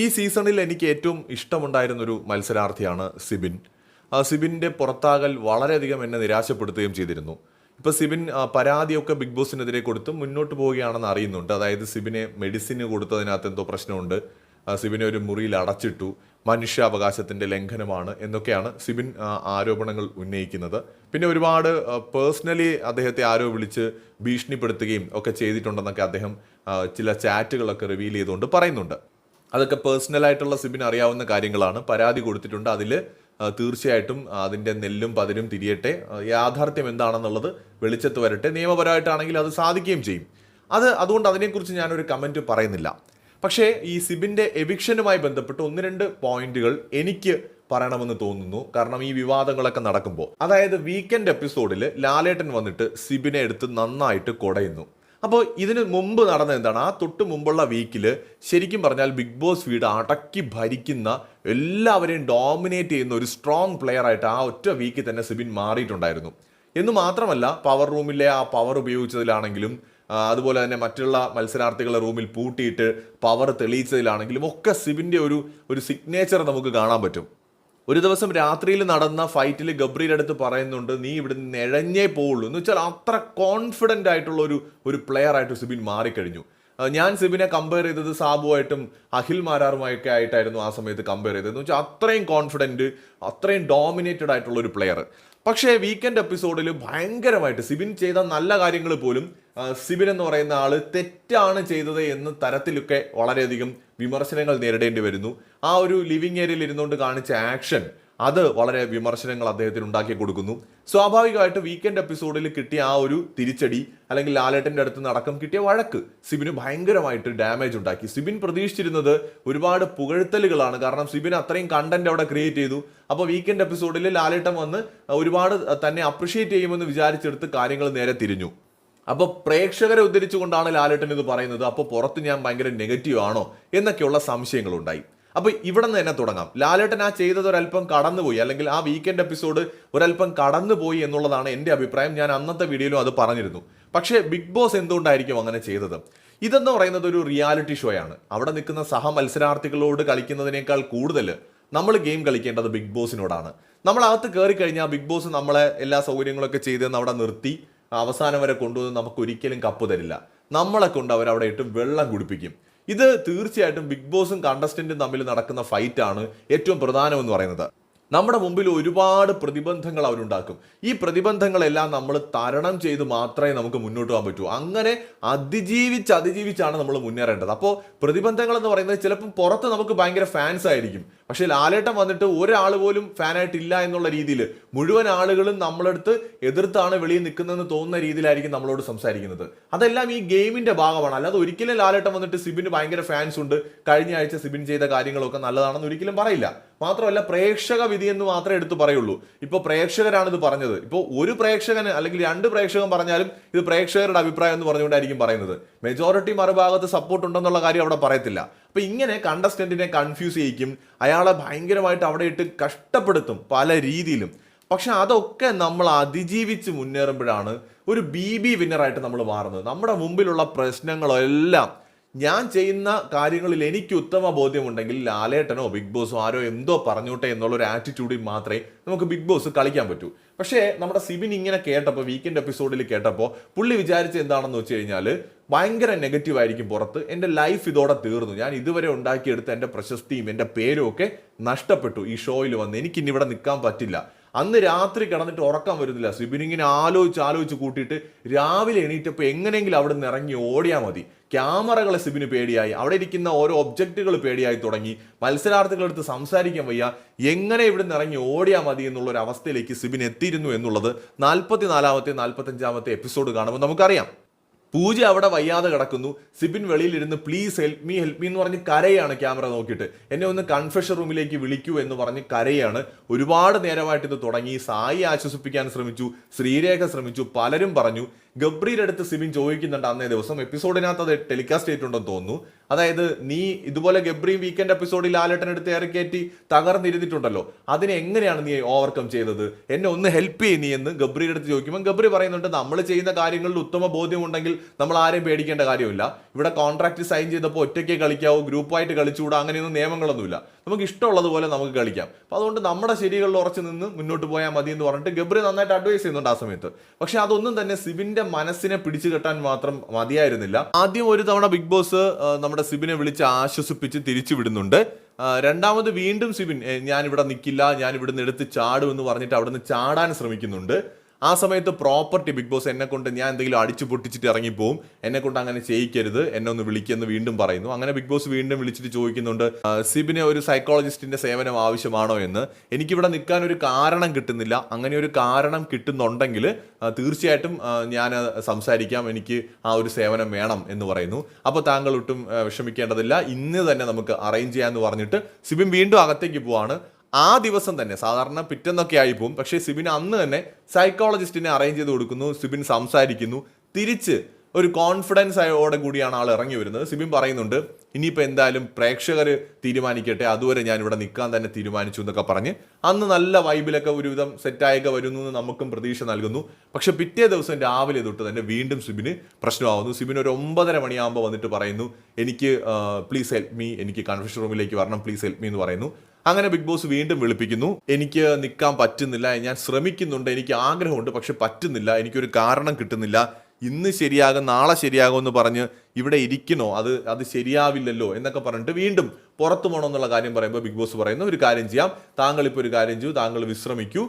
ഈ സീസണിൽ എനിക്ക് ഏറ്റവും ഇഷ്ടമുണ്ടായിരുന്നൊരു മത്സരാർത്ഥിയാണ് സിബിൻ. സിബിന്റെ പുറത്താകൽ വളരെയധികം എന്നെ നിരാശപ്പെടുത്തുകയും ചെയ്തിരുന്നു. ഇപ്പോൾ സിബിൻ പരാതിയൊക്കെ ബിഗ് ബോസിനെതിരെ കൊടുത്ത് മുന്നോട്ട് പോവുകയാണെന്ന് അറിയുന്നുണ്ട്. അതായത് സിബിനെ മെഡിസിന് കൊടുത്തതിനകത്ത് എന്തോ പ്രശ്നമുണ്ട്. സിബിനെ ഒരു മുറിയിൽ അടച്ചിട്ടു. മനുഷ്യാവകാശത്തിന്റെ ലംഘനമാണ് എന്നൊക്കെയാണ് സിബിൻ ആരോപണങ്ങൾ ഉന്നയിക്കുന്നത്. പിന്നെ ഒരുപാട് പേഴ്സണലി അദ്ദേഹത്തെ ആരോ വിളിച്ച് ഭീഷണിപ്പെടുത്തുകയും ഒക്കെ ചെയ്തിട്ടുണ്ടെന്നൊക്കെ അദ്ദേഹം ചില ചാറ്റുകളൊക്കെ റിവീൽ ചെയ്തുകൊണ്ട് പറയുന്നുണ്ട്. അതൊക്കെ പേഴ്സണലായിട്ടുള്ള സിബിന് അറിയാവുന്ന കാര്യങ്ങളാണ്. പരാതി കൊടുത്തിട്ടുണ്ട്. അതിൽ തീർച്ചയായിട്ടും അതിന്റെ നെല്ലും പതിരും തിരിയട്ടെ. യാഥാർത്ഥ്യം എന്താണെന്നുള്ളത് വെളിച്ചത്ത് വരട്ടെ. നിയമപരമായിട്ടാണെങ്കിൽ അത് സാധിക്കുകയും ചെയ്യും. അത് അതുകൊണ്ട് അതിനെക്കുറിച്ച് ഞാനൊരു കമന്റ് പറയുന്നില്ല. പക്ഷേ ഈ സിബിന്റെ എവിക്ഷനുമായി ബന്ധപ്പെട്ട് ഒന്ന് രണ്ട് പോയിന്റുകൾ എനിക്ക് പറയണമെന്ന് തോന്നുന്നു. കാരണം ഈ വിവാദങ്ങളൊക്കെ നടക്കുമ്പോൾ. അതായത് വീക്കെൻഡ് എപ്പിസോഡിൽ ലാലേട്ടൻ വന്നിട്ട് സിബിനെ എടുത്ത് നന്നായിട്ട് കൊടയുന്നു. അപ്പോൾ ഇതിന് മുമ്പ് നടന്ന എന്താണ്? ആ തൊട്ട് മുമ്പുള്ള വീക്കിൽ ശരിക്കും പറഞ്ഞാൽ ബിഗ് ബോസ് വീട് അടക്കി ഭരിക്കുന്ന എല്ലാവരെയും ഡോമിനേറ്റ് ചെയ്യുന്ന ഒരു സ്ട്രോങ് പ്ലെയർ ആയിട്ട് ആ ഒറ്റ വീക്കിൽ തന്നെ സിബിൻ മാറിയിട്ടുണ്ടായിരുന്നു. എന്ന് മാത്രമല്ല പവർ റൂമിലെ ആ പവർ ഉപയോഗിച്ചതിലാണെങ്കിലും അതുപോലെ തന്നെ മറ്റുള്ള മത്സരാർത്ഥികളെ റൂമിൽ പൂട്ടിയിട്ട് പവർ തെളിയിച്ചതിലാണെങ്കിലും ഒക്കെ സിബിന്റെ ഒരു ഒരു സിഗ്നേച്ചർ നമുക്ക് കാണാൻ പറ്റും. ഒരു ദിവസം രാത്രിയിൽ നടന്ന ഫൈറ്റിൽ ഗബ്രിയുടെ അടുത്ത് പറയുന്നുണ്ട് നീ ഇവിടെ നിന്ന് ഇഴഞ്ഞേ പോവുള്ളൂ. എന്ന് വെച്ചാൽ അത്ര കോൺഫിഡന്റ് ആയിട്ടുള്ള ഒരു ഒരു പ്ലെയർ ആയിട്ട് സിബിൻ മാറിക്കഴിഞ്ഞു. ഞാൻ സിബിനെ കമ്പയർ ചെയ്തത് സാബുവായിട്ടും അഖിൽ മാരാറുമായൊക്കെ ആയിട്ടായിരുന്നു ആ സമയത്ത് കമ്പയർ ചെയ്തത്. എന്ന് വെച്ചാൽ അത്രയും കോൺഫിഡന്റ് അത്രയും ഡോമിനേറ്റഡ് ആയിട്ടുള്ള ഒരു പ്ലെയർ പക്ഷേ വീക്കെൻഡ് എപ്പിസോഡിൽ ഭയങ്കരമായിട്ട് സിബിൻ ചെയ്ത നല്ല കാര്യങ്ങൾ പോലും സിബിൻ എന്ന് പറയുന്ന ആൾ തെറ്റാണ് ചെയ്തത് എന്ന തരത്തിലൊക്കെ വളരെയധികം വിമർശനങ്ങൾ നേരിടേണ്ടി വരുന്നു. ആ ഒരു ലിവിങ് ഏരിയയിൽ ഇരുന്നുകൊണ്ട് കാണിച്ച ആക്ഷൻ അത് വളരെ വിമർശനങ്ങൾ അദ്ദേഹത്തിന് ഉണ്ടാക്കി കൊടുക്കുന്നു. സ്വാഭാവികമായിട്ട് വീക്കെൻഡ് എപ്പിസോഡിൽ കിട്ടിയ ആ ഒരു തിരിച്ചടി അല്ലെങ്കിൽ ലാലേട്ടന്റെ അടുത്ത് നടക്കം കിട്ടിയ വഴക്ക് സിബിന് ഭയങ്കരമായിട്ട് ഡാമേജ് ഉണ്ടാക്കി. സിബിൻ പ്രതീക്ഷിച്ചിരുന്നത് ഒരുപാട് പുകഴ്ത്തലുകളാണ്. കാരണം സിബിൻ അത്രയും കണ്ടന്റ് അവിടെ ക്രിയേറ്റ് ചെയ്തു. അപ്പോൾ വീക്കെൻഡ് എപ്പിസോഡിൽ ലാലേട്ടൻ വന്ന് ഒരുപാട് തന്നെ അപ്രിഷിയേറ്റ് ചെയ്യുമെന്ന് വിചാരിച്ചെടുത്ത് കാര്യങ്ങൾ നേരെ തിരിഞ്ഞു. അപ്പോൾ പ്രേക്ഷകരെ ഉദ്ധരിച്ചുകൊണ്ടാണ് ലാലേട്ടൻ ഇത് പറയുന്നത്. അപ്പോൾ പുറത്ത് ഞാൻ ഭയങ്കര നെഗറ്റീവ് ആണോ എന്നൊക്കെയുള്ള സംശയങ്ങളുണ്ടായി. അപ്പോൾ ഇവിടെ നിന്ന് തന്നെ തുടങ്ങാം. ലാലേട്ടൻ ആ ചെയ്തത് ഒരല്പം കടന്നുപോയി. അല്ലെങ്കിൽ ആ വീക്കെൻഡ് എപ്പിസോഡ് ഒരല്പം കടന്നുപോയി എന്നുള്ളതാണ് എന്റെ അഭിപ്രായം. ഞാൻ അന്നത്തെ വീഡിയോയിലും അത് പറഞ്ഞിരുന്നു. പക്ഷേ ബിഗ് ബോസ് എന്തുകൊണ്ടായിരിക്കും അങ്ങനെ ചെയ്തത്? ഇതെന്ന് പറയുന്നത് ഒരു റിയാലിറ്റി ഷോയാണ് അവിടെ നിൽക്കുന്ന സഹ മത്സരാർത്ഥികളോട് കളിക്കുന്നതിനേക്കാൾ കൂടുതൽ നമ്മൾ ഗെയിം കളിക്കേണ്ടത് ബിഗ് ബോസിനോടാണ് നമ്മൾ അകത്ത് കയറി കഴിഞ്ഞാൽ ബിഗ് ബോസ് നമ്മളെ എല്ലാ സൗകര്യങ്ങളൊക്കെ ചെയ്തെന്ന് അവിടെ നിർത്തി അവസാനം വരെ കൊണ്ടുവന്ന് നമുക്ക് ഒരിക്കലും കപ്പ് തരില്ല. നമ്മളെ കൊണ്ട് അവരവിടെ ഇട്ട് വെള്ളം കുടിപ്പിക്കും. ഇത് തീർച്ചയായിട്ടും ബിഗ് ബോസും കണ്ടസ്റ്റന്റും തമ്മിൽ നടക്കുന്ന ഫൈറ്റാണ് ഏറ്റവും പ്രധാനമെന്ന് പറയുന്നത്. നമ്മുടെ മുമ്പിൽ ഒരുപാട് പ്രതിബന്ധങ്ങൾ അവരുണ്ടാക്കും. ഈ പ്രതിബന്ധങ്ങളെല്ലാം നമ്മൾ തരണം ചെയ്ത് മാത്രമേ നമുക്ക് മുന്നോട്ട് പോകാൻ പറ്റൂ. അങ്ങനെ അതിജീവിച്ച് അതിജീവിച്ചാണ് നമ്മൾ മുന്നേറേണ്ടത്. അപ്പോൾ പ്രതിബന്ധങ്ങൾ എന്ന് പറയുന്നത് ചിലപ്പം പുറത്ത് നമുക്ക് ഭയങ്കര ഫാൻസ് ആയിരിക്കും. പക്ഷേ ലാലേട്ടൻ വന്നിട്ട് ഒരാൾ പോലും ഫാനായിട്ടില്ല എന്നുള്ള രീതിയിൽ മുഴുവൻ ആളുകളും നമ്മളെടുത്ത് എതിർത്താണ് വെളിയിൽ നിൽക്കുന്നതെന്ന് തോന്നുന്ന രീതിയിലായിരിക്കും നമ്മളോട് സംസാരിക്കുന്നത്. അതെല്ലാം ഈ ഗെയിമിന്റെ ഭാഗമാണ്. അല്ലാതെ ഒരിക്കലും ലാലേട്ടൻ വന്നിട്ട് സിബിന് ഭയങ്കര ഫാൻസ് ഉണ്ട്. കഴിഞ്ഞ ആഴ്ച സിബിൻ ചെയ്ത കാര്യങ്ങളൊക്കെ നല്ലതാണെന്ന് ഒരിക്കലും പറയില്ല. മാത്രമല്ല പ്രേക്ഷക വിധി എന്ന് മാത്രമേ എടുത്തു പറയുള്ളൂ. ഇപ്പോൾ പ്രേക്ഷകരാണ് ഇത് പറഞ്ഞത്. ഇപ്പോൾ ഒരു പ്രേക്ഷകന് അല്ലെങ്കിൽ രണ്ട് പ്രേക്ഷകൻ പറഞ്ഞാലും ഇത് പ്രേക്ഷകരുടെ അഭിപ്രായം എന്ന് പറഞ്ഞുകൊണ്ടായിരിക്കും പറയുന്നത്. മെജോറിറ്റി മറുഭാഗത്ത് സപ്പോർട്ട് ഉണ്ടെന്നുള്ള കാര്യം അവിടെ പറയത്തില്ല. അപ്പൊ ഇങ്ങനെ കണ്ടസ്റ്റന്റിനെ കൺഫ്യൂസ് ചെയ്യിക്കും. അയാളെ ഭയങ്കരമായിട്ട് അവിടെ ഇട്ട് കഷ്ടപ്പെടുത്തും പല രീതിയിലും. പക്ഷെ അതൊക്കെ നമ്മൾ അതിജീവിച്ച് മുന്നേറുമ്പോഴാണ് ഒരു ബി ബി വിന്നറായിട്ട് നമ്മൾ മാറുന്നത്. നമ്മുടെ മുമ്പിലുള്ള പ്രശ്നങ്ങളെല്ലാം ഞാൻ ചെയ്യുന്ന കാര്യങ്ങളിൽ എനിക്ക് ഉത്തമ ബോധ്യമുണ്ടെങ്കിൽ ലാലേട്ടനോ ബിഗ് ബോസോ ആരോ എന്തോ പറഞ്ഞോട്ടെ എന്നുള്ള ഒരു ആറ്റിറ്റ്യൂഡിൽ മാത്രമേ നമുക്ക് ബിഗ് ബോസ് കളിക്കാൻ പറ്റൂ. പക്ഷേ നമ്മുടെ സിബിൻ ഇങ്ങനെ കേട്ടപ്പോൾ വീക്കെൻഡ് എപ്പിസോഡിൽ കേട്ടപ്പോൾ പുള്ളി വിചാരിച്ച എന്താണെന്ന് വെച്ച് കഴിഞ്ഞാൽ ഭയങ്കര നെഗറ്റീവ് ആയിരിക്കും പുറത്ത്. എന്റെ ലൈഫ് ഇതോടെ തീർന്നു. ഞാൻ ഇതുവരെ ഉണ്ടാക്കിയെടുത്ത എന്റെ പ്രശസ്തിയും എന്റെ പേരും ഒക്കെ നഷ്ടപ്പെട്ടു ഈ ഷോയിൽ വന്ന്. എനിക്കിന്നിവിടെ നിൽക്കാൻ പറ്റില്ല. അന്ന് രാത്രി കിടന്നിട്ട് ഉറക്കം വരുന്നില്ല. സിബിനിങ്ങിനെ ആലോചിച്ച് ആലോചിച്ച് കൂട്ടിയിട്ട് രാവിലെ എണീറ്റപ്പോൾ എങ്ങനെയെങ്കിലും അവിടെ നിന്ന് ഇറങ്ങി ഓടിയാൽ മതി. ക്യാമറകളെ സിബിന് പേടിയായി. അവിടെ ഇരിക്കുന്ന ഓരോ ഒബ്ജക്റ്റുകൾ പേടിയായി തുടങ്ങി. മത്സരാർത്ഥികളെടുത്ത് സംസാരിക്കാൻ വയ്യ. എങ്ങനെ ഇവിടെ നിന്ന് ഇറങ്ങി ഓടിയാൽ മതി എന്നുള്ള ഒരു അവസ്ഥയിലേക്ക് സിബിൻ എത്തിയിരുന്നു എന്നുള്ളത് നാൽപ്പത്തി നാലാമത്തെ നാൽപ്പത്തഞ്ചാമത്തെ എപ്പിസോഡ് കാണുമ്പോൾ നമുക്കറിയാം. പൂജ അവിടെ വയ്യാതെ കിടക്കുന്നു. Sibin വെളിയിലിരുന്ന് please help me help me എന്ന് പറഞ്ഞ് കരയാണ് ക്യാമറ നോക്കിയിട്ട്. എന്നെ ഒന്ന് കൺഫെഷൻ റൂമിലേക്ക് വിളിക്കൂ എന്ന് പറഞ്ഞ് കരയാണ്. ഒരുപാട് നേരമായിട്ട് ഇത് തുടങ്ങി. സായി ആശ്വസിപ്പിക്കാൻ ശ്രമിച്ചു ശ്രീരേഖ ശ്രമിച്ചു പലരും പറഞ്ഞു. ഗബ്രിയുടെ അടുത്ത് സിബിൻ ചോദിക്കുന്നുണ്ട് അന്നേ ദിവസം. എപ്പിസോഡിനകത്ത് അത് ടെലികാസ്റ്റ് ചെയ്തിട്ടുണ്ടെന്ന് തോന്നുന്നു. അതായത് നീ ഇതുപോലെ ഗബ്രിയും വീക്കെൻഡ് എപ്പിസോഡിൽ ലാലേട്ടൻ എടുത്ത് ഇറക്കയറ്റി തകർന്നിരുന്നിട്ടുണ്ടല്ലോ. അതിനെ എങ്ങനെയാണ് നീ ഓവർകം ചെയ്തത്? എന്നെ ഒന്ന് ഹെൽപ്പ് ചെയ്യ് നീ എന്ന് ഗബ്രിയുടെ അടുത്ത് ചോദിക്കുമ്പോൾ ഗബ്രി പറയുന്നുണ്ട് നമ്മൾ ചെയ്യുന്ന കാര്യങ്ങളിൽ ഉത്തമ ബോധ്യമുണ്ടെങ്കിൽ നമ്മൾ ആരെയും പേടിക്കേണ്ട കാര്യമില്ല. ഇവിടെ കോൺട്രാക്ട് സൈൻ ചെയ്തപ്പോൾ ഒറ്റയ്ക്ക് കളിക്കാവൂ ഗ്രൂപ്പായിട്ട് കളിച്ചുകൂടാ അങ്ങനെയൊന്നും നിയമങ്ങളൊന്നുമില്ല. നമുക്ക് ഇഷ്ടമുള്ളതുപോലെ നമുക്ക് കളിക്കാം. അപ്പോൾ അതുകൊണ്ട് നമ്മുടെ ശരികളിൽ ഉറച്ചു നിന്ന് മുന്നോട്ട് പോയാൽ മതി എന്ന് പറഞ്ഞിട്ട് ഗബ്രി നന്നായിട്ട് അഡ്വൈസ് ചെയ്യുന്നുണ്ട് ആ സമയത്ത്. പക്ഷേ അതൊന്നും തന്നെ സിബിന്റെ മനസ്സിനെ പിടിച്ചു കെട്ടാൻ മാത്രം മതിയായിരുന്നില്ല. ആദ്യം ഒരു തവണ ബിഗ് ബോസ് നമ്മുടെ സിബിനെ വിളിച്ച് ആശ്വസിപ്പിച്ച് തിരിച്ചു വിടുന്നുണ്ട്. രണ്ടാമത് വീണ്ടും സിബിൻ ഞാൻ ഇവിടെ നിൽക്കില്ല ഞാൻ ഇവിടുന്ന് എടുത്ത് ചാടും എന്ന് പറഞ്ഞിട്ട് അവിടുന്ന് ചാടാൻ ശ്രമിക്കുന്നുണ്ട്. ആ സമയത്ത് പ്രോപ്പർട്ടി ബിഗ് ബോസ് എന്നെ കൊണ്ട് ഞാൻ എന്തെങ്കിലും അടിച്ചു പൊട്ടിച്ചിട്ട് ഇറങ്ങിപ്പോവും എന്നെ കൊണ്ട് അങ്ങനെ ചെയ്യിക്കരുത്. എന്നെ ഒന്ന് വിളിക്കുമെന്ന് വീണ്ടും പറയുന്നു. അങ്ങനെ ബിഗ് ബോസ് വീണ്ടും വിളിച്ചിട്ട് ചോദിക്കുന്നുണ്ട് സിബിനെ ഒരു സൈക്കോളജിസ്റ്റിന്റെ സേവനം ആവശ്യമാണോ എന്ന്. എനിക്കിവിടെ നിൽക്കാൻ ഒരു കാരണം കിട്ടുന്നില്ല. അങ്ങനെ ഒരു കാരണം കിട്ടുന്നുണ്ടെങ്കിൽ തീർച്ചയായിട്ടും ഞാൻ സംസാരിക്കാം. എനിക്ക് ആ ഒരു സേവനം വേണം എന്ന് പറയുന്നു. അപ്പോൾ താങ്കൾ ഒട്ടും വിഷമിക്കേണ്ടതില്ല. ഇന്ന് തന്നെ നമുക്ക് അറേഞ്ച് ചെയ്യാമെന്ന് പറഞ്ഞിട്ട് സിബിൻ വീണ്ടും അകത്തേക്ക് പോവാണ്. ആ ദിവസം തന്നെ സാധാരണ പിറ്റെന്നൊക്കെ ആയി പോകും പക്ഷേ സിബിൻ അന്ന് തന്നെ സൈക്കോളജിസ്റ്റിനെ അറേഞ്ച് ചെയ്ത് കൊടുക്കുന്നു സിബിൻ സംസാരിക്കുന്നു. തിരിച്ച് ഒരു കോൺഫിഡൻസ് ആയോടെ കൂടിയാണ് ആൾ ഇറങ്ങി വരുന്നത്. സിബിൻ പറയുന്നുണ്ട് ഇനിയിപ്പോൾ എന്തായാലും പ്രേക്ഷകർ തീരുമാനിക്കട്ടെ. അതുവരെ ഞാൻ ഇവിടെ നിൽക്കാൻ തന്നെ തീരുമാനിച്ചു എന്നൊക്കെ പറഞ്ഞ് അന്ന് നല്ല വൈബിലൊക്കെ ഒരുവിധം സെറ്റായൊക്കെ വരുന്നു എന്ന് നമുക്കും പ്രതീക്ഷ നൽകുന്നു. പക്ഷെ പിറ്റേ ദിവസം രാവിലെ തൊട്ട് തന്നെ വീണ്ടും സിബിന് പ്രശ്നമാവുന്നു. സിബിൻ ഒരു ഒമ്പതര മണിയാകുമ്പോൾ വന്നിട്ട് പറയുന്നു എനിക്ക് പ്ലീസ് ഹെൽപ്പ് മീ എനിക്ക് കൺഫ്യൂഷൻ റൂമിലേക്ക് വരണം. പ്ലീസ് ഹെൽപ്പ് മീ എന്ന് പറയുന്നു. അങ്ങനെ ബിഗ് ബോസ് വീണ്ടും വിളിപ്പിക്കുന്നു. എനിക്ക് നിൽക്കാൻ പറ്റുന്നില്ല. ഞാൻ ശ്രമിക്കുന്നുണ്ട്. എനിക്ക് ആഗ്രഹമുണ്ട്. പക്ഷെ പറ്റുന്നില്ല. എനിക്കൊരു കാരണം കിട്ടുന്നില്ല. ഇന്ന് ശരിയാകും നാളെ ശരിയാകും എന്ന് പറഞ്ഞ് ഇവിടെ ഇരിക്കണോ? അത് അത് ശരിയാവില്ലല്ലോ എന്നൊക്കെ പറഞ്ഞിട്ട് വീണ്ടും പുറത്തു പോകണം എന്നുള്ള കാര്യം പറയുമ്പോൾ ബിഗ് ബോസ് പറയുന്നു ഒരു കാര്യം ചെയ്യാം. താങ്കൾ ഇപ്പോൾ ഒരു കാര്യം ചെയ്യൂ താങ്കൾ വിശ്രമിക്കൂ.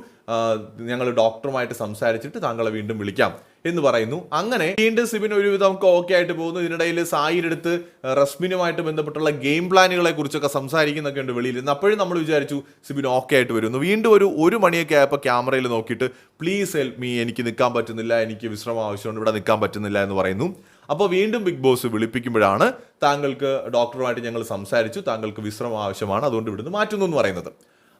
ഞങ്ങൾ ഡോക്ടറുമായിട്ട് സംസാരിച്ചിട്ട് താങ്കളെ വീണ്ടും വിളിക്കാം എന്ന് പറയുന്നു. അങ്ങനെ വീണ്ടും സിബിൻ ഒരുവിധം ഒക്കെ ഓക്കെ ആയിട്ട് പോകുന്നു. ഇതിനിടയിൽ സായിയുടെ അടുത്ത് റസ്മിനുമായിട്ട് ബന്ധപ്പെട്ടുള്ള ഗെയിം പ്ലാനുകളെ കുറിച്ചൊക്കെ സംസാരിക്കുന്നൊക്കെ ഉണ്ട് വെളിയിൽ. നിന്ന് അപ്പോഴും നമ്മൾ വിചാരിച്ചു സിബിൻ ഓക്കെ ആയിട്ട് വരുന്നു. വീണ്ടും ഒരു ഒരു മണിയൊക്കെ ആയപ്പോൾ ക്യാമറയിൽ നോക്കിയിട്ട് പ്ലീസ് ഹെൽപ്പ് മീ എനിക്ക് നിൽക്കാൻ പറ്റുന്നില്ല. എനിക്ക് വിശ്രമം ആവശ്യമുണ്ട്. ഇവിടെ നിൽക്കാൻ പറ്റുന്നില്ല എന്ന് പറയുന്നു. അപ്പോൾ വീണ്ടും ബിഗ് ബോസ് വിളിപ്പിക്കുമ്പോഴാണ് താങ്കൾക്ക് ഡോക്ടറുമായിട്ട് ഞങ്ങൾ സംസാരിച്ചു. താങ്കൾക്ക് വിശ്രമം ആവശ്യമാണ്. അതുകൊണ്ട് ഇവിടുന്ന് മാറ്റുന്നു എന്ന് പറയുന്നത്.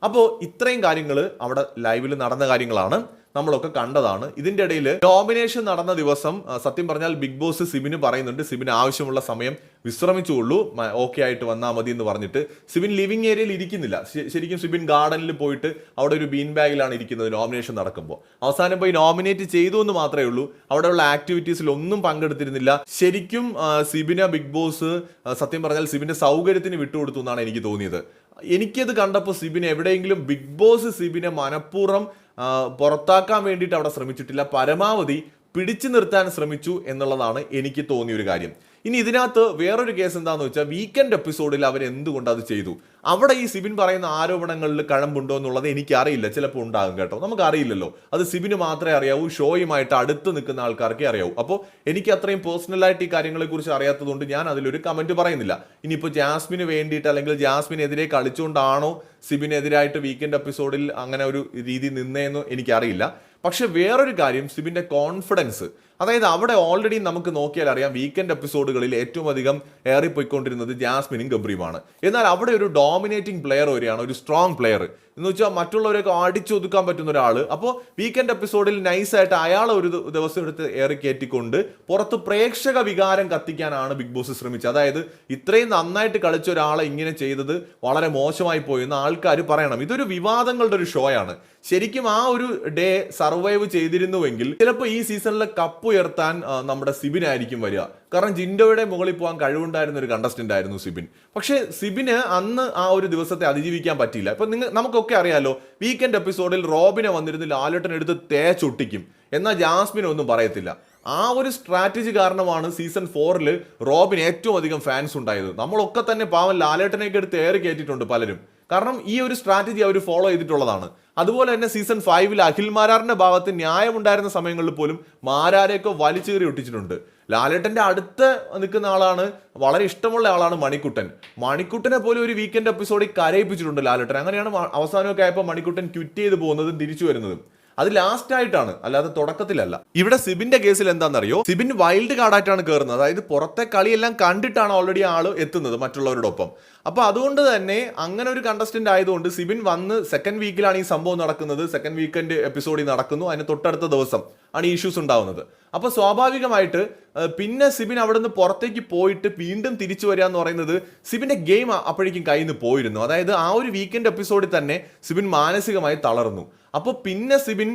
അപ്പോൾ ഇത്രയും കാര്യങ്ങൾ അവിടെ ലൈവിൽ നടന്ന കാര്യങ്ങളാണ്. നമ്മളൊക്കെ കണ്ടതാണ്. ഇതിന്റെ ഇടയിൽ നോമിനേഷൻ നടന്ന ദിവസം സത്യം പറഞ്ഞാൽ ബിഗ് ബോസ് സിബിന് പറയുന്നുണ്ട്. സിബിന് ആവശ്യമുള്ള സമയം വിശ്രമിച്ചുള്ളൂ ഓക്കെ ആയിട്ട് വന്നാൽ മതി എന്ന് പറഞ്ഞിട്ട്. സിബിൻ ലിവിങ് ഏരിയയിൽ ഇരിക്കുന്നില്ല. ശരിക്കും സിബിൻ ഗാർഡനിൽ പോയിട്ട് അവിടെ ഒരു ബീൻ ബാഗിലാണ് ഇരിക്കുന്നത് നോമിനേഷൻ നടക്കുമ്പോൾ അവസാനം പോയി നോമിനേറ്റ് ചെയ്തു എന്ന് മാത്രമേ ഉള്ളൂ. അവിടെയുള്ള ആക്ടിവിറ്റീസിൽ ഒന്നും പങ്കെടുത്തിരുന്നില്ല. ശരിക്കും സിബിന ബിഗ് ബോസ് സത്യം പറഞ്ഞാൽ സിബിന്റെ സൗകര്യത്തിന് വിട്ടുകൊടുത്തു എന്നാണ് എനിക്ക് തോന്നിയത്. എനിക്കത് കണ്ടപ്പോൾ സിബിനെ എവിടെയെങ്കിലും ബിഗ് ബോസ് സിബിനെ മനഃപൂർവം പുറത്താക്കാൻ വേണ്ടിയിട്ട് അവിടെ ശ്രമിച്ചിട്ടില്ല. പരമാവധി പിടിച്ചു നിർത്താൻ ശ്രമിച്ചു എന്നുള്ളതാണ് എനിക്ക് തോന്നിയൊരു കാര്യം. ഇനി ഇതിനകത്ത് വേറൊരു കേസ് എന്താന്ന് വെച്ചാൽ വീക്കെൻഡ് എപ്പിസോഡിൽ അവർ എന്തുകൊണ്ട് അത് ചെയ്തു? അവിടെ ഈ സിബിൻ പറയുന്ന ആരോപണങ്ങളിൽ കഴമ്പുണ്ടോ എന്നുള്ളത് എനിക്കറിയില്ല. ചിലപ്പോൾ ഉണ്ടാകും കേട്ടോ. നമുക്കറിയില്ലല്ലോ. അത് സിബിന് മാത്രമേ അറിയാവൂ ഷോയുമായിട്ട് അടുത്ത് നിൽക്കുന്ന ആൾക്കാർക്കേ അറിയാവൂ. അപ്പോൾ എനിക്ക് അത്രയും പേഴ്സണലായിട്ട് ഈ കാര്യങ്ങളെക്കുറിച്ച് അറിയാത്തതുകൊണ്ട് ഞാൻ അതിലൊരു കമന്റ് പറയുന്നില്ല. ഇനിയിപ്പോൾ ജാസ്മിന് വേണ്ടിയിട്ട് അല്ലെങ്കിൽ ജാസ്മിനെതിരെ കളിച്ചുകൊണ്ടാണോ സിബിനെതിരായിട്ട് വീക്കെൻഡ് എപ്പിസോഡിൽ അങ്ങനെ ഒരു രീതി നിന്നേന്ന് എനിക്കറിയില്ല. പക്ഷെ വേറൊരു കാര്യം സിബിന്റെ കോൺഫിഡൻസ് അതായത് അവിടെ ഓൾറെഡി നമുക്ക് നോക്കിയാൽ അറിയാം വീക്കെൻഡ് എപ്പിസോഡുകളിൽ ഏറ്റവും അധികം ഏറിപ്പോയിക്കൊണ്ടിരുന്നത് ജാസ്മിനും ഗബ്രിയുമാണ്. എന്നാൽ അവിടെ ഒരു ഡോമിനേറ്റിംഗ് പ്ലെയർ വരികയാണ് ഒരു സ്ട്രോങ് പ്ലെയർ എന്ന് വെച്ചാൽ മറ്റുള്ളവരെയൊക്കെ അടിച്ചൊതുക്കാൻ പറ്റുന്ന ഒരാൾ അപ്പോൾ വീക്കെൻഡ് എപ്പിസോഡിൽ നൈസായിട്ട് അയാൾ ഒരു ദിവസം എടുത്ത് ഏറി കയറ്റിക്കൊണ്ട് പുറത്ത് പ്രേക്ഷക വികാരം കത്തിക്കാനാണ് ബിഗ് ബോസ് ശ്രമിച്ചത്. അതായത് ഇത്രയും നന്നായിട്ട് കളിച്ച ഒരാളെ ഇങ്ങനെ ചെയ്തത് വളരെ മോശമായി പോയി എന്ന് ആൾക്കാർ പറയണം. ഇതൊരു വിവാദങ്ങളുടെ ഒരു ഷോയാണ് ശരിക്കും ആ ഒരു ഡേ സർവൈവ് ചെയ്തിരുന്നുവെങ്കിൽ ചിലപ്പോൾ ഈ സീസണിലെ കപ്പ് ഉയർത്താൻ നമ്മുടെ സിബിനായിരിക്കും വരിക. കാരണം ജിൻഡോയുടെ മുകളിൽ പോകാൻ കഴിവുണ്ടായിരുന്ന ഒരു കണ്ടസ്റ്റന്റ് ആയിരുന്നു സിബിൻ. പക്ഷേ സിബിന് അന്ന് ആ ഒരു ദിവസത്തെ അതിജീവിക്കാൻ പറ്റിയില്ല. ഇപ്പൊ നിങ്ങൾ നമുക്കൊക്കെ അറിയാലോ വീക്കെൻഡ് എപ്പിസോഡിൽ റോബിനെ വന്നിരുന്ന് ലാലേട്ടൻ എടുത്ത് തേച്ചൊട്ടിക്കും എന്നാൽ ജാസ്മിനെ ഒന്നും പറയത്തില്ല. ആ ഒരു സ്ട്രാറ്റജി കാരണമാണ് സീസൺ ഫോറിൽ റോബിന് ഏറ്റവും അധികം ഫാൻസ് ഉണ്ടായത്. നമ്മളൊക്കെ തന്നെ പാവം ലാലേട്ടനെയൊക്കെ എടുത്ത് ഏറി കയറ്റിയിട്ടുണ്ട് പലരും. കാരണം ഈ ഒരു സ്ട്രാറ്റജി അവർ ഫോളോ ചെയ്തിട്ടുള്ളതാണ്. അതുപോലെ തന്നെ സീസൺ ഫൈവിൽ അഖിൽ മാരാറിന്റെ ഭാഗത്ത് ന്യായമുണ്ടായിരുന്ന സമയങ്ങളിൽ പോലും മാരാരെയൊക്കെ വലിച്ചേറി ഒട്ടിച്ചിട്ടുണ്ട്. ലാലേട്ടന്റെ അടുത്ത് നിൽക്കുന്ന ആളാണ് വളരെ ഇഷ്ടമുള്ള ആളാണ് മണിക്കുട്ടൻ. മണിക്കുട്ടനെ പോലും ഒരു വീക്കെൻഡ് എപ്പിസോഡിൽ കരയിപ്പിച്ചിട്ടുണ്ട് ലാലേട്ടൻ. അങ്ങനെയാണ് അവസാനമൊക്കെ ആയപ്പോൾ മണിക്കുട്ടൻ ക്വിറ്റ് ചെയ്ത് പോകുന്നതും തിരിച്ചു വരുന്നതും. അത് ലാസ്റ്റ് ആയിട്ടാണ് അല്ലാതെ തുടക്കത്തിലല്ല. ഇവിടെ സിബിന്റെ കേസിൽ എന്താണെന്നറിയോ? സിബിൻ വൈൽഡ് കാർഡായിട്ടാണ് കയറുന്നത് അതായത് പുറത്തെ കളിയെല്ലാം കണ്ടിട്ടാണ് ഓൾറെഡി ആൾ എത്തുന്നത് മറ്റുള്ളവരോടൊപ്പം. അപ്പൊ അതുകൊണ്ട് തന്നെ അങ്ങനെ ഒരു കണ്ടസ്റ്റന്റ് ആയതുകൊണ്ട് സിബിൻ വന്ന് സെക്കൻഡ് വീക്കിലാണ് ഈ സംഭവം നടക്കുന്നത്. സെക്കൻഡ് വീക്കെൻഡ് എപ്പിസോഡിൽ നടക്കുന്നു. അതിന് തൊട്ടടുത്ത ദിവസം ആണ് ഇഷ്യൂസ് ഉണ്ടാവുന്നത്. അപ്പൊ സ്വാഭാവികമായിട്ട് പിന്നെ സിബിൻ അവിടെ നിന്ന് പുറത്തേക്ക് പോയിട്ട് വീണ്ടും തിരിച്ചു വരിക എന്ന് പറയുന്നത് സിബിന്റെ ഗെയിം അപ്പോഴേക്കും കയ്യിൽ നിന്ന് പോയിരുന്നു. അതായത് ആ ഒരു വീക്കെൻഡ് എപ്പിസോഡിൽ തന്നെ സിബിൻ മാനസികമായി തളർന്നു. അപ്പോൾ പിന്നെ സിബിൻ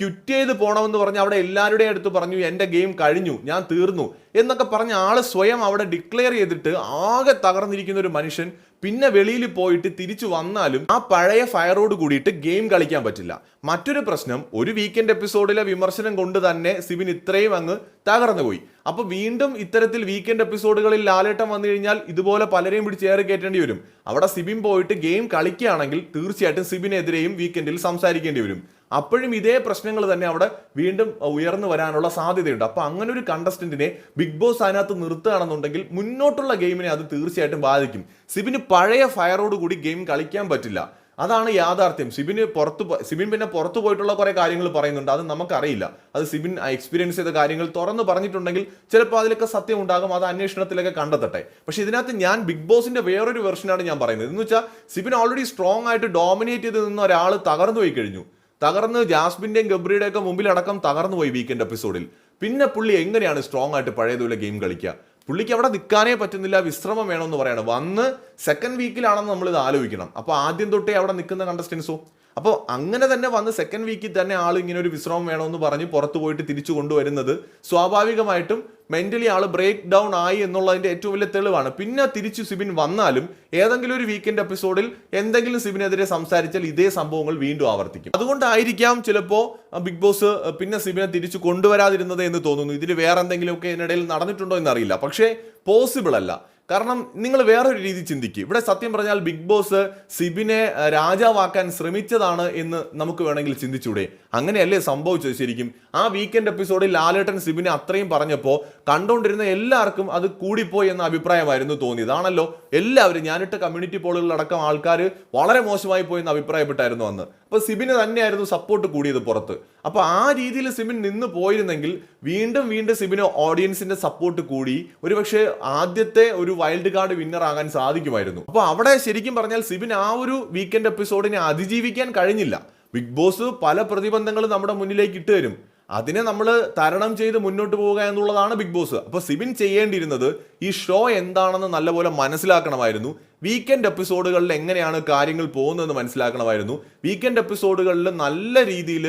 ക്വിറ്റ് ചെയ്ത് പോകണമെന്ന് പറഞ്ഞ് അവിടെ എല്ലാവരുടെയും അടുത്ത് പറഞ്ഞു എന്റെ ഗെയിം കഴിഞ്ഞു. ഞാൻ തീർന്നു. എന്നൊക്കെ പറഞ്ഞ ആൾ സ്വയം അവിടെ ഡിക്ലെയർ ചെയ്തിട്ട് ആകെ തകർന്നിരിക്കുന്ന ഒരു മനുഷ്യൻ പിന്നെ വെളിയിൽ പോയിട്ട് തിരിച്ചു വന്നാലും ആ പഴയ ഫയറോട് കൂടിയിട്ട് ഗെയിം കളിക്കാൻ പറ്റില്ല. മറ്റൊരു പ്രശ്നം ഒരു വീക്കെൻഡ് എപ്പിസോഡിലെ വിമർശനം കൊണ്ട് തന്നെ സിബിൻ ഇത്രയും അങ്ങ് തകർന്നു പോയി. അപ്പൊ വീണ്ടും ഇത്തരത്തിൽ വീക്കെൻഡ് എപ്പിസോഡുകളിൽ ലാലേട്ടം വന്നു കഴിഞ്ഞാൽ ഇതുപോലെ പലരെയും പിടിച്ച് ഏറെ കയറ്റേണ്ടി വരും. അവിടെ സിബിൻ പോയിട്ട് ഗെയിം കളിക്കുകയാണെങ്കിൽ തീർച്ചയായിട്ടും സിബിനെതിരെയും വീക്കെൻഡിൽ സംസാരിക്കേണ്ടി വരും. അപ്പോഴും ഇതേ പ്രശ്നങ്ങൾ തന്നെ അവിടെ വീണ്ടും ഉയർന്നു വരാനുള്ള സാധ്യതയുണ്ട്. അപ്പോൾ അങ്ങനെ ഒരു കണ്ടസ്റ്റന്റിനെ ബിഗ് ബോസ് അതിനകത്ത് നിർത്തുകയാണെന്നുണ്ടെങ്കിൽ മുന്നോട്ടുള്ള ഗെയിമിനെ അത് തീർച്ചയായിട്ടും ബാധിക്കും. സിബിന് പഴയ ഫയറോട് കൂടി ഗെയിം കളിക്കാൻ പറ്റില്ല. അതാണ് യാഥാർത്ഥ്യം. സിബിന് പുറത്ത് സിബിൻ പിന്നെ പുറത്തു പോയിട്ടുള്ള കുറേ കാര്യങ്ങൾ പറയുന്നുണ്ട്. അത് നമുക്കറിയില്ല. അത് സിബിൻ എക്സ്പീരിയൻസ് ചെയ്ത കാര്യങ്ങൾ തുറന്നു പറഞ്ഞിട്ടുണ്ടെങ്കിൽ ചിലപ്പോൾ അതിലൊക്കെ സത്യം ഉണ്ടാകും. അത് അന്വേഷണത്തിലൊക്കെ കണ്ടെത്തട്ടെ. പക്ഷെ ഇതിനകത്ത് ഞാൻ ബിഗ് ബോസിന്റെ വേറൊരു വെർഷനാണ് ഞാൻ പറയുന്നത്. എന്ന് വെച്ചാൽ സിബിൻ ഓൾറെഡി സ്ട്രോങ് ആയിട്ട് ഡോമിനേറ്റ് ചെയ്ത് നിന്ന ഒരാൾ തകർന്നു പോയി കഴിഞ്ഞു. തകർന്ന് ജാസ്മിന്റെയും ഗബ്രിയുടെ ഒക്കെ മുമ്പിലടക്കം തകർന്നു പോയി വീക്കെൻഡ് എപ്പിസോഡിൽ പിന്നെ പുള്ളി എങ്ങനെയാണ് സ്ട്രോങ് ആയിട്ട് പഴയതുപോലെ ഗെയിം കളിക്കുക? പുള്ളിക്ക് അവിടെ നിൽക്കാനേ പറ്റുന്നില്ല വിശ്രമം വേണമെന്ന് പറയാണ്. വന്ന് സെക്കൻഡ് വീക്കിലാണെന്ന് നമ്മൾ ഇത് ആലോചിക്കണം. അപ്പോൾ ആദ്യം തൊട്ടേ അവിടെ നിൽക്കുന്ന കണ്ടസ്റ്റൻസോ അപ്പോൾ അങ്ങനെ തന്നെ വന്ന് സെക്കൻഡ് വീക്കിൽ തന്നെ ആൾ ഇങ്ങനെ ഒരു വിശ്രമം വേണമെന്ന് പറഞ്ഞ് പുറത്തു പോയിട്ട് തിരിച്ചു കൊണ്ടുവരുന്നത് സ്വാഭാവികമായിട്ടും മെന്റലി ആൾ ബ്രേക്ക് ഡൗൺ ആയി എന്നുള്ളതിന്റെ ഏറ്റവും വലിയ തെളിവാണ്. പിന്നെ തിരിച്ചു സിബിൻ വന്നാലും ഏതെങ്കിലും ഒരു വീക്കെൻഡ് എപ്പിസോഡിൽ എന്തെങ്കിലും സിബിനെതിരെ സംസാരിച്ചാൽ ഇതേ സംഭവങ്ങൾ വീണ്ടും ആവർത്തിക്കും. അതുകൊണ്ടായിരിക്കാം ചിലപ്പോൾ ബിഗ് ബോസ് പിന്നെ സിബിനെ തിരിച്ചു കൊണ്ടുവരാതിരുന്നത് എന്ന് തോന്നുന്നു. ഇതിൽ വേറെ എന്തെങ്കിലുമൊക്കെ ഇതിനിടയിൽ നടന്നിട്ടുണ്ടോ എന്നറിയില്ല. പക്ഷേ പോസിബിൾ അല്ല. കാരണം നിങ്ങൾ വേറൊരു രീതി ചിന്തിക്കുക ഇവിടെ സത്യം പറഞ്ഞാൽ ബിഗ് ബോസ് സിബിനെ രാജാവാക്കാൻ ശ്രമിച്ചതാണ് എന്ന് നമുക്ക് വേണമെങ്കിൽ ചിന്തിച്ചൂടെ. അങ്ങനെയല്ലേ സംഭവിച്ചത് ശരിക്കും? ആ വീക്കെൻഡ് എപ്പിസോഡിൽ ലാലേട്ടൻ സിബിനെ അത്രയും പറഞ്ഞപ്പോൾ കണ്ടുകൊണ്ടിരുന്ന എല്ലാവർക്കും അത് കൂടിപ്പോയി എന്ന അഭിപ്രായമായിരുന്നു തോന്നിയത്. ആണല്ലോ? എല്ലാവരും ഞാനിട്ട കമ്മ്യൂണിറ്റി പോളുകളിലടക്കം ആൾക്കാർ വളരെ മോശമായി പോയി എന്ന് അഭിപ്രായപ്പെട്ടായിരുന്നു അന്ന്. അപ്പൊ സിബിന് തന്നെയായിരുന്നു സപ്പോർട്ട് കൂടിയത് പുറത്ത്. അപ്പൊ ആ രീതിയിൽ സിബിൻ നിന്ന് പോയിരുന്നെങ്കിൽ വീണ്ടും വീണ്ടും സിബിന് ഓഡിയൻസിന്റെ സപ്പോർട്ട് കൂടി ഒരുപക്ഷെ ആദ്യത്തെ ഒരു വൈൽഡ് കാർഡ് വിന്നർ ആകാൻ സാധിക്കുമായിരുന്നു. അപ്പോൾ അവിടെ ശരിക്കും പറഞ്ഞാൽ സിബിൻ ആ ഒരു വീക്കെൻഡ് എപ്പിസോഡിനെ അതിജീവിക്കാൻ കഴിഞ്ഞില്ല. ബിഗ് ബോസ് പല പ്രതിബന്ധങ്ങളും നമ്മുടെ മുന്നിലേക്ക് ഇട്ട് തരും അതിനെ നമ്മൾ തരണം ചെയ്ത് മുന്നോട്ട് പോവുക എന്നുള്ളതാണ് ബിഗ് ബോസ്. അപ്പോൾ സിബിൻ ചെയ്യേണ്ടിയിരുന്നത് ഈ ഷോ എന്താണെന്ന് നല്ലപോലെ മനസ്സിലാക്കണമായിരുന്നു. വീക്കെൻഡ് എപ്പിസോഡുകളിൽ എങ്ങനെയാണ് കാര്യങ്ങൾ പോകുന്നതെന്ന് മനസ്സിലാക്കണമായിരുന്നു. വീക്കെൻഡ് എപ്പിസോഡുകളിൽ നല്ല രീതിയിൽ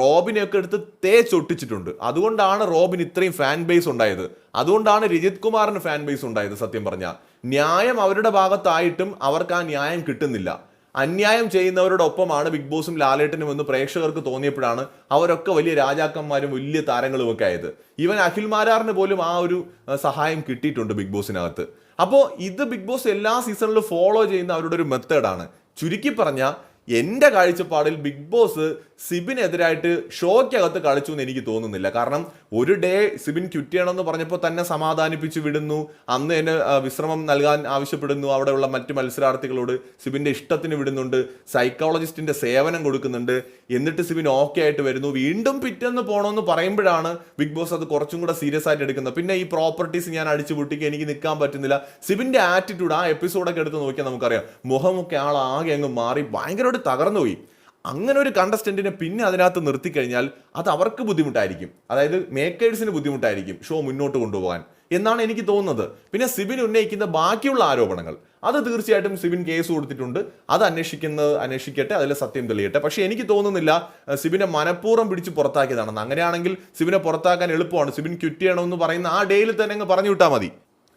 റോബിനെയൊക്കെ എടുത്ത് തേച്ചൊട്ടിച്ചിട്ടുണ്ട്. അതുകൊണ്ടാണ് റോബിൻ ഇത്രയും ഫാൻ ബേസ് ഉണ്ടായത്. അതുകൊണ്ടാണ് രജിത് കുമാറിന് ഫാൻ ബേസ് ഉണ്ടായത് സത്യം പറഞ്ഞാൽ ന്യായം അവരുടെ ഭാഗത്തായിട്ടും അവർക്ക് ആ ന്യായം കിട്ടുന്നില്ല. അന്യായം ചെയ്യുന്നവരോടൊപ്പമാണ് ബിഗ് ബോസും ലാലേട്ടനും എന്ന് പ്രേക്ഷകർക്ക് തോന്നിയപ്പോഴാണ് അവരൊക്കെ വലിയ രാജാക്കന്മാരും വലിയ താരങ്ങളും ഒക്കെ ആയത്. ഈവൻ അഖിൽ മാരാറിന് പോലും ആ ഒരു സഹായം കിട്ടിയിട്ടുണ്ട് ബിഗ് ബോസിനകത്ത്. അപ്പോൾ ഇത് ബിഗ് ബോസ് എല്ലാ സീസണിലും ഫോളോ ചെയ്യുന്ന അവരുടെ ഒരു മെത്തേഡാണ് ചുരുക്കി പറഞ്ഞാൽ എന്റെ കാഴ്ചപ്പാടിൽ ബിഗ് ബോസ് സിബിനെതിരായിട്ട് ഷോയ്ക്കകത്ത് കളിച്ചു എന്ന് എനിക്ക് തോന്നുന്നില്ല. കാരണം ഒരു ഡേ സിബിൻ ക്വിറ്റ് ചെയ്യണമെന്ന് പറഞ്ഞപ്പോൾ തന്നെ സമാധാനിപ്പിച്ച് വിടുന്നു. അന്ന് എന്നെ വിശ്രമം നൽകാൻ ആവശ്യപ്പെടുന്നു. അവിടെയുള്ള മറ്റ് മത്സരാർത്ഥികളോട് സിബിന്റെ ഇഷ്ടത്തിന് വിടുന്നുണ്ട്. സൈക്കോളജിസ്റ്റിന്റെ സേവനം കൊടുക്കുന്നുണ്ട്. എന്നിട്ട് സിബിൻ ഓക്കെ ആയിട്ട് വരുന്നു. വീണ്ടും പിറ്റെന്ന് പോകണമെന്ന് പറയുമ്പോഴാണ് ബിഗ് ബോസ് അത് കുറച്ചും കൂടെ സീരിയസ് ആയിട്ട് എടുക്കുന്നത്. പിന്നെ ഈ പ്രോപ്പർട്ടീസ് ഞാൻ അടിച്ചു പൊട്ടിക്കുക എനിക്ക് നിൽക്കാൻ പറ്റുന്നില്ല. സിബിന്റെ ആറ്റിറ്റ്യൂഡ് ആ എപ്പിസോഡൊക്കെ എടുത്ത് നോക്കിയാൽ നമുക്കറിയാം. മുഖമൊക്കെ ആൾ ആകെ അങ്ങ് മാറി. ഭയങ്കരമായിട്ട് തകർന്നുപോയി അങ്ങനെ ഒരു കണ്ടസ്റ്റന്റിനെ പിന്നെ അതിനകത്ത് നിർത്തിക്കഴിഞ്ഞാൽ അത് അവർക്ക് ബുദ്ധിമുട്ടായിരിക്കും. അതായത് മേക്കേഴ്സിന് ബുദ്ധിമുട്ടായിരിക്കും ഷോ മുന്നോട്ട് കൊണ്ടുപോകാൻ എന്നാണ് എനിക്ക് തോന്നുന്നത്. പിന്നെ സിബിൻ ഉന്നയിക്കുന്ന ബാക്കിയുള്ള ആരോപണങ്ങൾ. അത് തീർച്ചയായിട്ടും സിബിൻ കേസ് കൊടുത്തിട്ടുണ്ട്. അത് അന്വേഷിക്കുന്നത് അന്വേഷിക്കട്ടെ അതിൽ സത്യം തെളിയട്ടെ. പക്ഷേ എനിക്ക് തോന്നുന്നില്ല സിബിനെ മനഃപൂർവം പിടിച്ച് പുറത്താക്കിയതാണെന്ന്. അങ്ങനെയാണെങ്കിൽ സിബിനെ പുറത്താക്കാൻ എളുപ്പമാണ്. സിബിൻ ക്വിറ്റ് ചെയ്യണമെന്ന് പറയുന്ന ആ ഡേയിൽ തന്നെ അങ്ങ് പറഞ്ഞു വിട്ടാൽ മതി.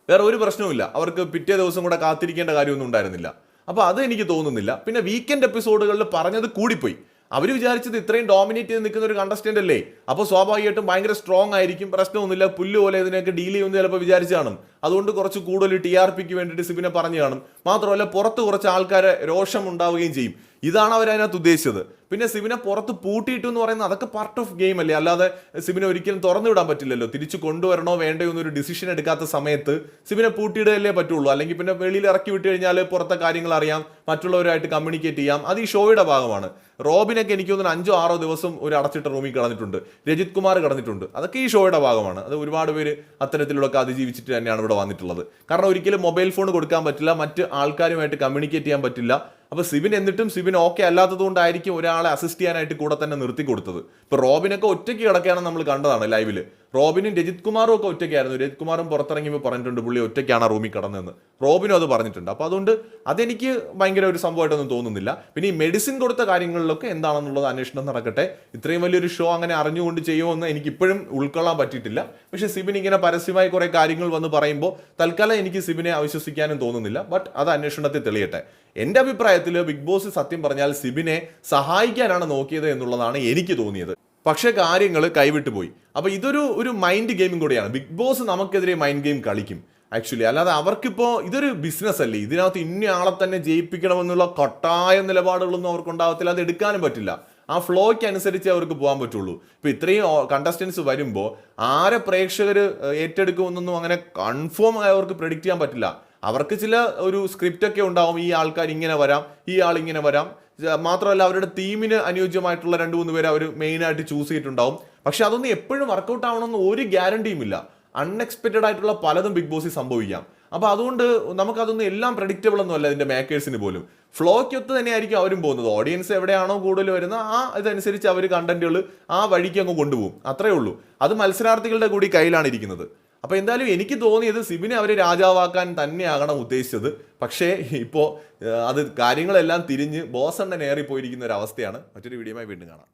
വേറെ ഒരു പ്രശ്നവുമില്ല. അവർക്ക് പിറ്റേ ദിവസം കൂടെ കാത്തിരിക്കേണ്ട കാര്യമൊന്നും ഉണ്ടായിരുന്നില്ല. അപ്പോൾ അത് എനിക്ക് തോന്നുന്നില്ല. പിന്നെ വീക്കെൻഡ് എപ്പിസോഡുകളിൽ പറഞ്ഞത് കൂടിപ്പോയി. അവർ വിചാരിച്ചത് ഇത്രയും ഡോമിനേറ്റ് ചെയ്ത് നിൽക്കുന്ന ഒരു കണ്ടസ്റ്റന്റ് അല്ലേ? അപ്പോൾ സ്വാഭാവികമായിട്ടും ഭയങ്കര സ്ട്രോങ് ആയിരിക്കും. പ്രശ്നമൊന്നുമില്ല. പുല്ല് പോലെ ഇതിനൊക്കെ ഡീൽ ചെയ്യുമെന്ന് ചിലപ്പോൾ വിചാരിച്ചു കാണും. അതുകൊണ്ട് കുറച്ച് കൂടുതൽ ടി ആർ പിക്ക് വേണ്ടിയിട്ട് സിബിനെ പറഞ്ഞു കാണും. മാത്രമല്ല പുറത്ത് കുറച്ച് ആൾക്കാരെ രോഷം ഉണ്ടാവുകയും ചെയ്യും. ഇതാണ് അവർ അതിനകത്ത് ഉദ്ദേശിച്ചത്. പിന്നെ സിബിനെ പുറത്ത് പൂട്ടിയിട്ടു എന്ന് പറയുന്നത് അതൊക്കെ പാർട്ട് ഓഫ് ഗെയിം അല്ലേ? അല്ലാതെ സിബിനെ ഒരിക്കലും തുറന്നു വിടാൻ പറ്റില്ലല്ലോ. തിരിച്ചു കൊണ്ടുവരണോ വേണ്ടോ എന്നൊരു ഡിസിഷൻ എടുക്കാത്ത സമയത്ത് സിബിനെ പൂട്ടിയിടലേ പറ്റുള്ളൂ. അല്ലെങ്കിൽ പിന്നെ വെളിയിൽ ഇറക്കി വിട്ട് കഴിഞ്ഞാൽ പുറത്തെ കാര്യങ്ങൾ അറിയാം മറ്റുള്ളവരുമായിട്ട് കമ്മ്യൂണിക്കേറ്റ് ചെയ്യാം. അത് ഈ ഷോയുടെ ഭാഗമാണ്. റോബിനൊക്കെ എനിക്ക് തോന്നുന്നു അഞ്ചോ ആറോ ദിവസം ഒരു അടച്ചിട്ട റൂമിൽ കിടന്നിട്ടുണ്ട്. രജിത് കുമാർ കിടന്നിട്ടുണ്ട്. അതൊക്കെ ഈ ഷോയുടെ ഭാഗമാണ്. അത് ഒരുപാട് പേര് അത്തരത്തിലുള്ളൊക്കെ അതിജീവിച്ചിട്ട് തന്നെയാണ് ഇവിടെ വന്നിട്ടുള്ളത്. കാരണം ഒരിക്കലും മൊബൈൽ ഫോൺ കൊടുക്കാൻ പറ്റില്ല. മറ്റ് ആൾക്കാരുമായിട്ട് കമ്മ്യൂണിക്കേറ്റ് ചെയ്യാൻ പറ്റില്ല. അപ്പൊ സിബിൻ എന്നിട്ടും സിബിൻ ഓക്കെ അല്ലാത്തത് കൊണ്ടായിരിക്കും ഒരാളെ അസിസ്റ്റ് ചെയ്യാനായിട്ട് കൂടെ തന്നെ നിർത്തി കൊടുത്തത് ഇപ്പൊ റോബിനൊക്കെ ഒറ്റയ്ക്ക് കിടക്കുകയാണ് നമ്മൾ കണ്ടതാണ് ലൈവിൽ റോബിനും രജിത് കുമാറും ഒക്കെ ഒറ്റയ്ക്കായിരുന്നു. രജിത് കുമാറും പുറത്തിറങ്ങിയപ്പോൾ പറഞ്ഞിട്ടുണ്ട് പുള്ളി ഒറ്റയ്ക്കാണ് ആ റൂമിൽ കിടന്നതെന്ന്. റോബിനും അത് പറഞ്ഞിട്ടുണ്ട്. അപ്പോൾ അതുകൊണ്ട് അതെനിക്ക് ഭയങ്കര ഒരു സംഭവമായിട്ടൊന്നും തോന്നുന്നില്ല. പിന്നെ ഈ മെഡിസിൻ കൊടുത്ത കാര്യങ്ങളിലൊക്കെ എന്താണെന്നുള്ളത് അന്വേഷണം നടക്കട്ടെ. ഇത്രയും വലിയൊരു ഷോ അങ്ങനെ അറിഞ്ഞുകൊണ്ട് ചെയ്യുമെന്ന് എനിക്ക് ഇപ്പോഴും ഉൾക്കൊള്ളാൻ പറ്റിയിട്ടില്ല. പക്ഷേ സിബിൻ ഇങ്ങനെ പരസ്യമായി കുറേ കാര്യങ്ങൾ വന്ന് പറയുമ്പോൾ തൽക്കാലം എനിക്ക് സിബിനെ അവിശ്വസിക്കാനും തോന്നുന്നില്ല. ബട്ട് അത് അന്വേഷണത്തിൽ തെളിയട്ടെ. എന്റെ അഭിപ്രായത്തിൽ ബിഗ് ബോസ് സത്യം പറഞ്ഞാൽ സിബിനെ സഹായിക്കാനാണ് നോക്കിയത് എന്നുള്ളതാണ് എനിക്ക് തോന്നിയത്. പക്ഷേ കാര്യങ്ങൾ കൈവിട്ടു പോയി. അപ്പോൾ ഇതൊരു ഒരു മൈൻഡ് ഗെയിമും കൂടിയാണ്. ബിഗ് ബോസ് നമുക്കെതിരെ മൈൻഡ് ഗെയിം കളിക്കും. ആക്ച്വലി അല്ലാതെ അവർക്കിപ്പോൾ ഇതൊരു ബിസിനസ് അല്ലേ? ഇതിനകത്ത് ഇന്ന ആളെ തന്നെ ജയിപ്പിക്കണമെന്നുള്ള കട്ടായ നിലപാടുകളൊന്നും അവർക്ക് ഉണ്ടാവത്തില്ല അത് എടുക്കാനും പറ്റില്ല. ആ ഫ്ലോയ്ക്ക് അനുസരിച്ച് അവർക്ക് പോകാൻ പറ്റുള്ളൂ. ഇപ്പോൾ ഇത്രയും കണ്ടസ്റ്റൻസ് വരുമ്പോൾ ആരെ പ്രേക്ഷകർ ഏറ്റെടുക്കുമെന്നൊന്നും അങ്ങനെ കൺഫേം ആയി അവർക്ക് പ്രഡിക്റ്റ് ചെയ്യാൻ പറ്റില്ല. അവർക്ക് ചില ഒരു സ്ക്രിപ്റ്റൊക്കെ ഉണ്ടാവും. ഈ ആൾക്കാർ ഇങ്ങനെ വരാം ഈ ആൾ ഇങ്ങനെ വരാം. മാത്രമല്ല അവരുടെ ടീമിന് അനുയോജ്യമായിട്ടുള്ള രണ്ട് മൂന്ന് പേര് അവർ മെയിനായിട്ട് ചൂസ് ചെയ്തിട്ടുണ്ടാവും. പക്ഷെ അതൊന്നും എപ്പോഴും വർക്കൗട്ട് ആവണമെന്ന് ഒരു ഗ്യാരണ്ടിയും ഇല്ല. അൺഎക്സ്പെക്റ്റഡ് ആയിട്ടുള്ള പലതും ബിഗ് ബോസിൽ സംഭവിക്കാം. അപ്പോൾ അതുകൊണ്ട് നമുക്കതൊന്നും എല്ലാം പ്രഡിക്റ്റബിൾ ഒന്നും അല്ല ഇതിന്റെ മേക്കേഴ്സിന് പോലും. ഫ്ലോയ്ക്കൊത്ത് തന്നെയായിരിക്കും അവരും പോകുന്നത്. ഓഡിയൻസ് എവിടെയാണോ കൂടുതൽ വരുന്നത് ആ ഇതനുസരിച്ച് അവർ കണ്ടന്റുകൾ ആ വഴിക്ക് അങ്ങ് കൊണ്ടുപോകും. അത്രയേ ഉള്ളൂ. അത് മത്സരാർത്ഥികളുടെ കൂടി കയ്യിലാണ് ഇരിക്കുന്നത്. അപ്പോൾ എന്തായാലും എനിക്ക് തോന്നിയത് സിബിനെ അവർ രാജാവാക്കാൻ തന്നെയാകണം ഉദ്ദേശിച്ചത്. പക്ഷേ ഇപ്പോൾ അത് കാര്യങ്ങളെല്ലാം തിരിഞ്ഞ് ബോസ് എണ്ണ ഏറിപ്പോയിരിക്കുന്ന ഒരു അവസ്ഥയാണ്. മറ്റൊരു വീഡിയോയുമായി വീണ്ടും കാണാം.